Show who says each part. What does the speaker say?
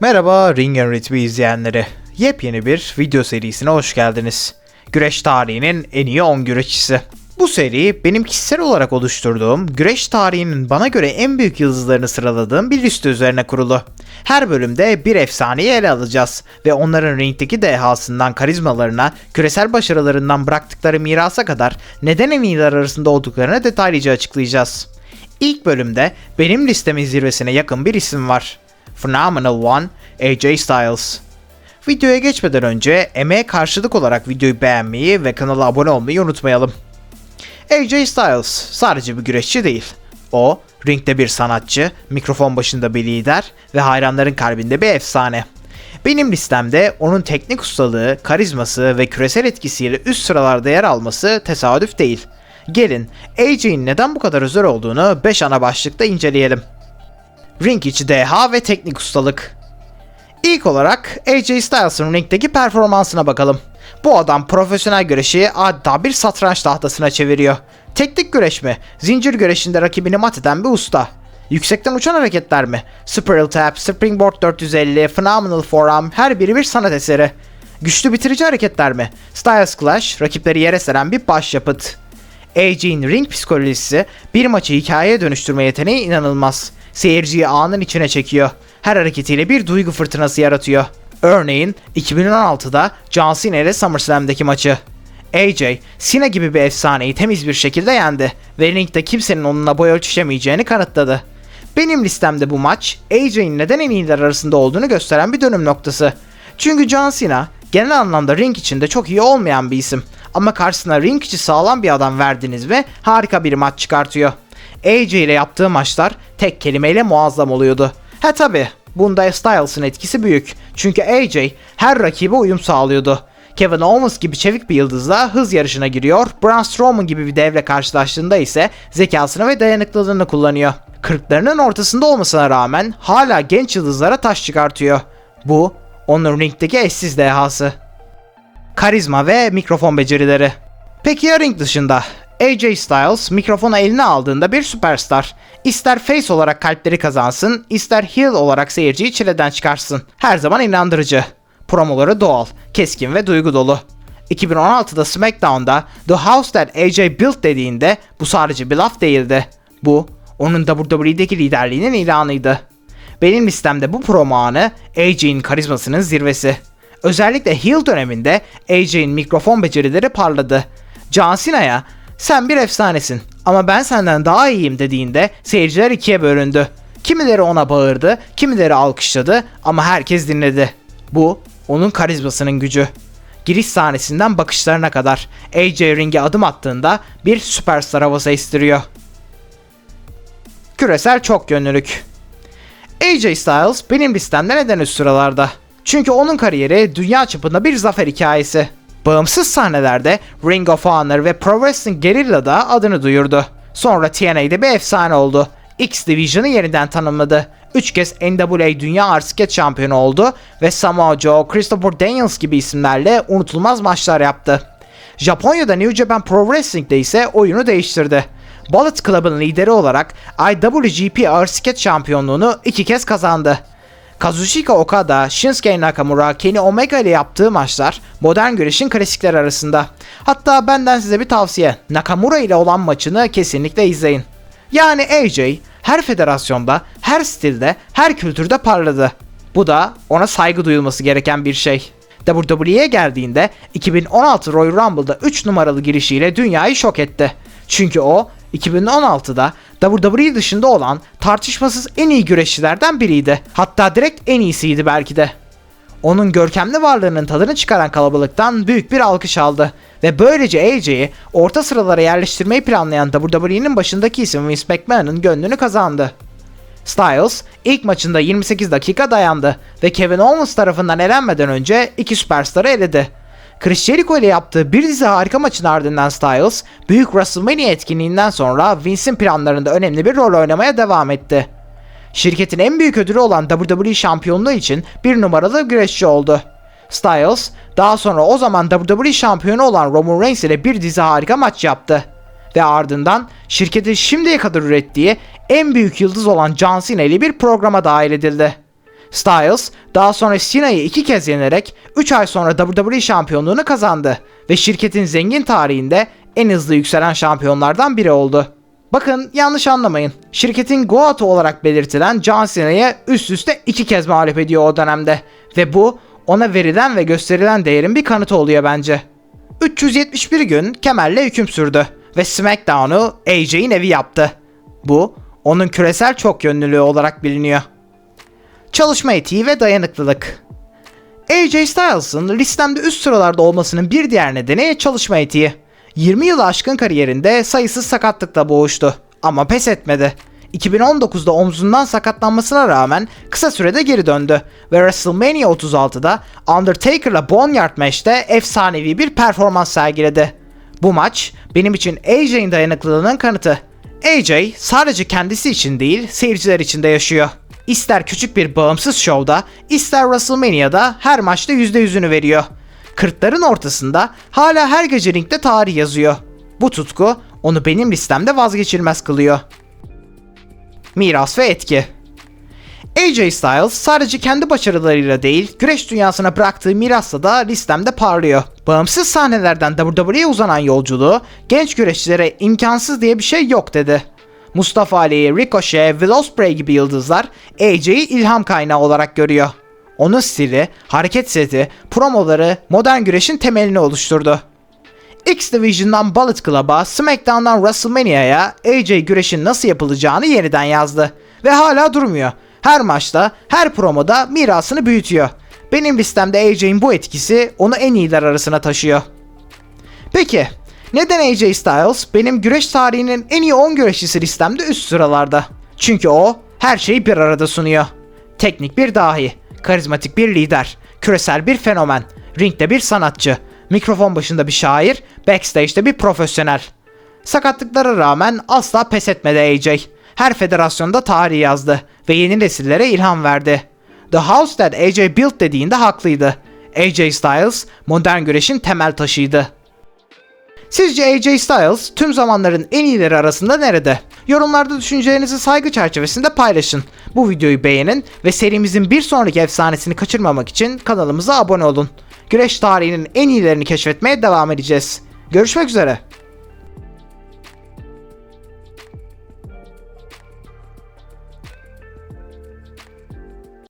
Speaker 1: Merhaba Ring and Ritmi izleyenleri. Yepyeni bir video serisine hoş geldiniz. Güreş tarihinin en iyi 10 güreşçisi. Bu seri benim kişisel olarak oluşturduğum, güreş tarihinin bana göre en büyük yıldızlarını sıraladığım bir liste üzerine kurulu. Her bölümde bir efsaneyi ele alacağız ve onların ringdeki dehasından karizmalarına, küresel başarılarından bıraktıkları mirasa kadar neden en iyiler arasında olduklarını detaylıca açıklayacağız. İlk bölümde benim listemin zirvesine yakın bir isim var. Phenomenal One, AJ Styles. Videoya geçmeden önce emeğe karşılık olarak videoyu beğenmeyi ve kanala abone olmayı unutmayalım. AJ Styles sadece bir güreşçi değil. O, ringde bir sanatçı, mikrofon başında bir lider ve hayranların kalbinde bir efsane. Benim listemde onun teknik ustalığı, karizması ve küresel etkisiyle üst sıralarda yer alması tesadüf değil. Gelin AJ'in neden bu kadar özel olduğunu 5 ana başlıkta inceleyelim. Ring içi deha ve teknik ustalık. İlk olarak AJ Styles'ın ringdeki performansına bakalım. Bu adam profesyonel güreşi adeta bir satranç tahtasına çeviriyor. Teknik güreş mi? Zincir güreşinde rakibini mat eden bir usta. Yüksekten uçan hareketler mi? Spiral Tap, Springboard 450, Phenomenal Forearm her biri bir sanat eseri. Güçlü bitirici hareketler mi? Styles Clash, rakipleri yere seren bir başyapıt. AJ'in ring psikolojisi bir maçı hikayeye dönüştürme yeteneği inanılmaz. Seyirciyi anın içine çekiyor. Her hareketiyle bir duygu fırtınası yaratıyor. Örneğin 2016'da John Cena ile SummerSlam'deki maçı. AJ, Cena gibi bir efsaneyi temiz bir şekilde yendi ve ringde kimsenin onunla boy ölçüşemeyeceğini kanıtladı. Benim listemde bu maç AJ'in neden en iyiler arasında olduğunu gösteren bir dönüm noktası. Çünkü John Cena genel anlamda ring içinde çok iyi olmayan bir isim. Ama karşısına ring içi sağlam bir adam verdiniz mi harika bir maç çıkartıyor. AJ ile yaptığı maçlar tek kelimeyle muazzam oluyordu. Ha tabi bunda Styles'ın etkisi büyük. Çünkü AJ her rakibe uyum sağlıyordu. Kevin Owens gibi çevik bir yıldızla hız yarışına giriyor. Braun Strowman gibi bir devle karşılaştığında ise zekasını ve dayanıklılığını kullanıyor. Kırklarının ortasında olmasına rağmen hala genç yıldızlara taş çıkartıyor. Bu onun ringdeki eşsiz dehası. Karizma ve mikrofon becerileri. Peki ya ring dışında? AJ Styles mikrofonu eline aldığında bir süperstar. İster face olarak kalpleri kazansın, ister heel olarak seyirciyi çileden çıkarsın. Her zaman inandırıcı. Promoları doğal, keskin ve duygu dolu. 2016'da SmackDown'da The House That AJ Built dediğinde bu sadece bir laf değildi. Bu, onun WWE'deki liderliğinin ilanıydı. Benim listemde bu promo anı AJ'in karizmasının zirvesi. Özellikle heel döneminde AJ'in mikrofon becerileri parladı. John Cena'ya sen bir efsanesin ama ben senden daha iyiyim dediğinde seyirciler ikiye bölündü. Kimileri ona bağırdı, kimileri alkışladı ama herkes dinledi. Bu onun karizmasının gücü. Giriş sahnesinden bakışlarına kadar AJ ringe adım attığında bir süperstar havası estiriyor. Küresel çok yönlülük. AJ Styles benim listemde neden üst sıralarda? Çünkü onun kariyeri dünya çapında bir zafer hikayesi. Bağımsız sahnelerde Ring of Honor ve Pro Wrestling Guerrilla'da adını duyurdu. Sonra TNA'de bir efsane oldu. X Division'ı yeniden tanımladı. 3 kez NWA Dünya Ağır Şampiyonu oldu ve Samoa Joe, Christopher Daniels gibi isimlerle unutulmaz maçlar yaptı. Japonya'da New Japan Pro Wrestling'de ise oyunu değiştirdi. Bullet Club'ın lideri olarak IWGP Ağır Şampiyonluğunu iki kez kazandı. Kazuchika Okada, Shinsuke Nakamura, Kenny Omega ile yaptığı maçlar modern güreşin klasikler arasında. Hatta benden size bir tavsiye. Nakamura ile olan maçını kesinlikle izleyin. Yani AJ her federasyonda, her stilde, her kültürde parladı. Bu da ona saygı duyulması gereken bir şey. WWE'ye geldiğinde 2016 Royal Rumble'da 3 numaralı girişiyle dünyayı şok etti. Çünkü o 2016'da WWE dışında olan tartışmasız en iyi güreşçilerden biriydi. Hatta direkt en iyisiydi belki de. Onun görkemli varlığının tadını çıkaran kalabalıktan büyük bir alkış aldı ve böylece AJ'yi orta sıralara yerleştirmeyi planlayan WWE'nin başındaki isim Vince McMahon'ın gönlünü kazandı. Styles ilk maçında 28 dakika dayandı ve Kevin Owens tarafından elenmeden önce iki süperstarı eledi. Chris Jericho ile yaptığı bir dizi harika maçın ardından Styles, büyük WrestleMania etkinliğinden sonra Vince'in planlarında önemli bir rol oynamaya devam etti. Şirketin en büyük ödülü olan WWE şampiyonluğu için bir numaralı güreşçi oldu. Styles, daha sonra o zaman WWE şampiyonu olan Roman Reigns ile bir dizi harika maç yaptı. Ve ardından şirketin şimdiye kadar ürettiği en büyük yıldız olan John Cena ile bir programa dahil edildi. Styles daha sonra Cena'yı iki kez yenerek 3 ay sonra WWE şampiyonluğunu kazandı ve şirketin zengin tarihinde en hızlı yükselen şampiyonlardan biri oldu. Bakın yanlış anlamayın. Şirketin Goat'ı olarak belirtilen John Cena'yı üst üste iki kez mağlup ediyor o dönemde. Ve bu ona verilen ve gösterilen değerin bir kanıtı oluyor bence. 371 gün kemerle hüküm sürdü ve SmackDown'u AJ'in evi yaptı. Bu onun küresel çok yönlülüğü olarak biliniyor. Çalışma etiği ve dayanıklılık. AJ Styles'ın listemde üst sıralarda olmasının bir diğer nedeni çalışma etiği. 20 yılı aşkın kariyerinde sayısız sakatlıkla boğuştu ama pes etmedi. 2019'da omzundan sakatlanmasına rağmen kısa sürede geri döndü ve WrestleMania 36'da Undertaker'la Boneyard Match'te efsanevi bir performans sergiledi. Bu maç benim için AJ'in dayanıklılığının kanıtı. AJ sadece kendisi için değil seyirciler için de yaşıyor. İster küçük bir bağımsız şovda, ister WrestleMania'da her maçta %100'ünü veriyor. Kırkların ortasında hala her gece ringde tarih yazıyor. Bu tutku onu benim listemde vazgeçilmez kılıyor. Miras ve etki AJ Styles sadece kendi başarılarıyla değil, güreş dünyasına bıraktığı mirasla da listemde parlıyor. Bağımsız sahnelerden WWE'ye uzanan yolculuğu, genç güreşçilere imkansız diye bir şey yok dedi. Mustafa Ali, Ricochet, Will Ospreay gibi yıldızlar AJ'yi ilham kaynağı olarak görüyor. Onun stili, hareket seti, promoları modern güreşin temelini oluşturdu. X Division'dan Bullet Club'a, SmackDown'dan WrestleMania'ya AJ güreşin nasıl yapılacağını yeniden yazdı. Ve hala durmuyor. Her maçta, her promoda mirasını büyütüyor. Benim listemde AJ'in bu etkisi onu en iyiler arasına taşıyor. Peki, neden AJ Styles benim güreş tarihinin en iyi 10 güreşçisi listemde üst sıralarda? Çünkü o her şeyi bir arada sunuyor. Teknik bir dahi, karizmatik bir lider, küresel bir fenomen, ringde bir sanatçı, mikrofon başında bir şair, backstage'de bir profesyonel. Sakatlıklara rağmen asla pes etmedi AJ. Her federasyonda tarih yazdı ve yeni nesillere ilham verdi. The House That AJ Built dediğinde haklıydı. AJ Styles modern güreşin temel taşıydı. Sizce AJ Styles tüm zamanların en iyileri arasında nerede? Yorumlarda düşüncelerinizi saygı çerçevesinde paylaşın. Bu videoyu beğenin ve serimizin bir sonraki efsanesini kaçırmamak için kanalımıza abone olun. Güreş tarihinin en iyilerini keşfetmeye devam edeceğiz. Görüşmek üzere.